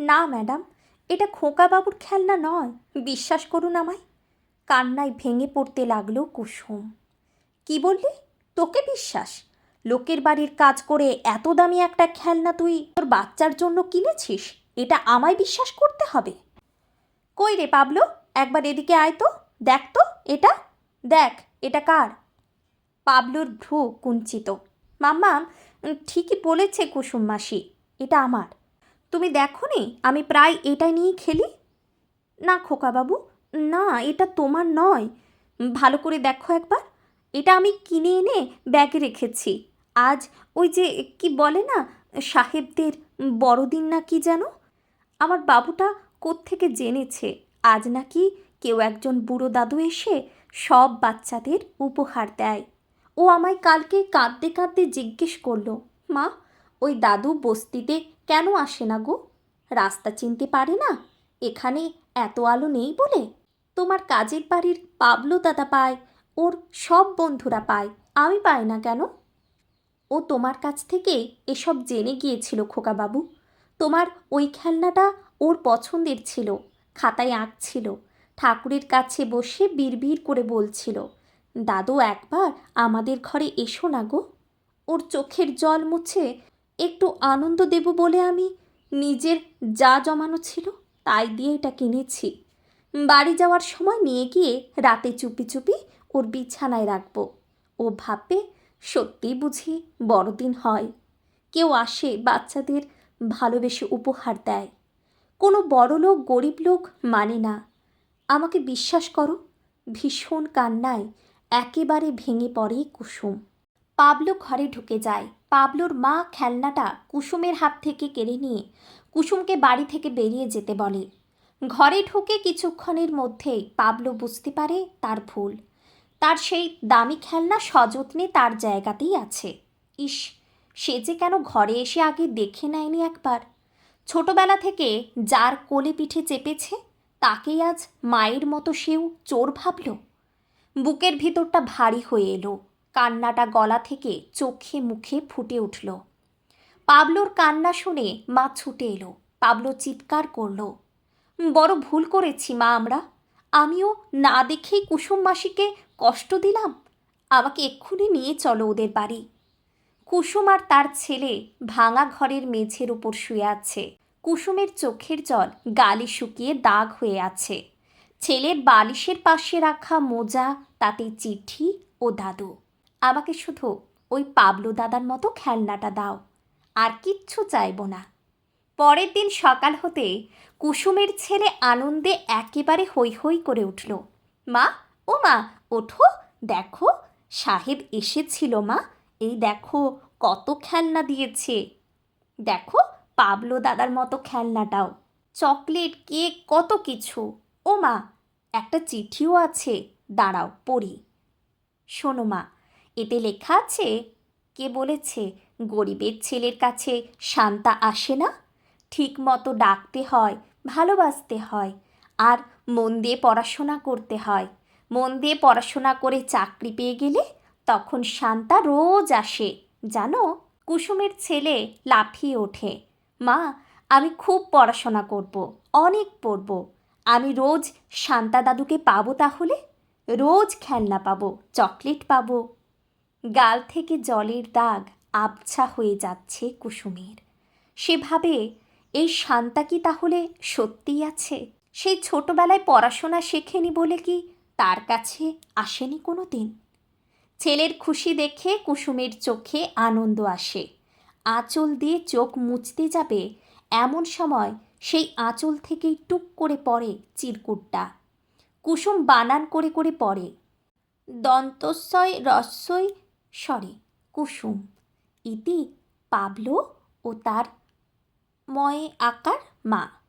না, ম্যাডাম, এটা খোকাবাবুর খেলনা নয়। বিশ্বাস করুন আমায়, কান্নায় ভেঙে পড়তে লাগল কুসুম। কি বললি? তোকে বিশ্বাস? লোকের বাড়ির কাজ করে এত দামি একটা খেলনা তুই তোর বাচ্চার জন্য কিনেছিস? এটা আমায় বিশ্বাস করতে হবে। কই রে পাবলো? একবার এদিকে আয় তো, দেখ তো, এটা? দেখ, এটা কার? পাবলোর ভ্রু কুঞ্চিত। মাম্মা ঠিকই বলেছে কুসুম মাসি, এটা আমার। তুমি দেখো নি আমি প্রায় এটাই নিয়েই খেলি? না, খোকাবাবু। না, এটা তোমার নয়। ভালো করে দেখো একবার। এটা আমি কিনে এনে ব্যাগে রেখেছি। আজ ওই যে, কি বলে না, সাহেবদের বড়দিন না কি যেন? আমার বাবুটা কোত্থেকে জেনেছে? আজ নাকি কেউ একজন বুড়ো দাদু এসে সব বাচ্চাদের উপহার দেয়। ও আমায় কালকে কাঁদতে কাঁদতে জিজ্ঞেস করল, মা, ওই দাদু বস্তিতে কেন আসে না গো? রাস্তা চিনতে পারে না? এখানে এত আলো নেই বলে? তোমার কাজের বাড়ির পাবলো দাদা পায়, ওর সব বন্ধুরা পায়, আমি পাই না কেন? ও তোমার কাছ থেকে এসব জেনে গিয়েছিল খোকাবাবু। তোমার ওই খেলনাটা ওর পছন্দের ছিল, খাতায় আঁকছিল, ঠাকুরের কাছে বসে বিড়বিড় করে বলছিল, দাদু, একবার আমাদের ঘরে এসো না গো। ওর চোখের জল মুছে একটু আনন্দ দেব বলে আমি। নিজের যা জমানো ছিল তাই দিয়ে এটা কিনেছি। বাড়ি যাওয়ার সময় নিয়ে গিয়ে রাতে চুপি চুপি ওর বিছানায় রাখব। ও ভাববে সত্যিই বুঝি বড়দিন হয়। কেউ আসে বাচ্চাদের ভালোবেসে উপহার দেয়। কোনো বড় লোক গরিব লোক মানে না। আমাকে বিশ্বাস করো, ভীষণ কান্নায় একেবারে ভেঙে পড়ে কুসুম। পাবলো ঘরে ঢুকে যায়। পাবলোর মা খেলনাটা কুসুমের হাত থেকে কেড়ে নিয়ে কুসুমকে বাড়ি থেকে বেরিয়ে যেতে বলে। ঘরে ঢুকে কিছুক্ষণের মধ্যেই পাবলো বুঝতে পারে তার ভুল। তার সেই দামি খেলনা সযত্নে তার জায়গাতেই আছে। ইস, সে যে কেন ঘরে এসে আগে দেখে নেয়নি একবার? ছোটবেলা থেকে যার কোলে পিঠে চেপেছে, তাকেই আজ মায়ের মতো সেও চোর ভাবল। বুকের ভিতরটা ভারী হয়ে এলো। কান্নাটা গলা থেকে চোখে মুখে ফুটে উঠল। পাবলোর কান্না শুনে মা ছুটে এলো। পাবলো চিৎকার করল। বড় ভুল করেছি মা আমরা। আমিও না দেখেই কুসুম মাসিকে কষ্ট দিলাম। আমাকে এক্ষুনি নিয়ে চলো ওদের বাড়ি। কুসুম আর তার ছেলে ভাঙা ঘরের মেঝের উপর শুয়ে আছে। কুসুমের চোখের জল গালে শুকিয়ে দাগ হয়ে আছে। ছেলের বালিশের পাশে রাখা মোজা, তাতে চিঠি ও দাদু। আমাকে শুধু ওই পাবলো দাদার মতো খেলনাটা দাও, আর কিচ্ছু চাইব না। পরের দিন সকাল হতে কুসুমের ছেলে আনন্দে একেবারে হৈ হৈ করে উঠল। মা, ও মা, ওঠো, দেখো, সাহেব এসেছিল মা, এই দেখো কত খেলনা দিয়েছে। দেখো পাবলো দাদার মতো খেলনাটাও। চকলেট, কেক, কত কিছু। ও মা, একটা চিঠিও আছে, দাঁড়াও, পড়ি। শোনো মা এতে লেখা আছে, কে বলেছে, গরিবের ছেলের কাছে শান্তা আসে না? ঠিক মতো ডাকতে হয়, ভালোবাসতে হয়, আর মন দিয়ে পড়াশোনা করতে হয়। মন দিয়ে পড়াশোনা করে চাকরি পেয়ে গেলে তখন শান্তা রোজ আসে, জানো? কুসুমের ছেলে লাফিয়ে ওঠে, মা, আমি খুব পড়াশোনা করব, অনেক পড়ব, আমি রোজ শান্তা দাদুকে পাবো তাহলে? রোজ খেলনা পাবো, চকলেট পাবো গাল থেকে জলের দাগ আবছা হয়ে যাচ্ছে কুসুমের। সেভাবে এই শান্তা কি তাহলে সত্যিই আছে? সেই ছোটবেলায় পড়াশোনা শেখেনি বলে কি তার কাছে আসেনি কোনো দিন ছেলের খুশি দেখে কুসুমের চোখে আনন্দ আসে। আঁচল দিয়ে চোখ মুছতে যাবে এমন সময় সেই আঁচল থেকেই টুক করে পড়ে চিরকুটটা। কুসুম বানান করে করে পড়ে। দন্তস্বয় রস্যই সরে কুসুম। ইতি পাবলো ও তার ময়ে আকার মা।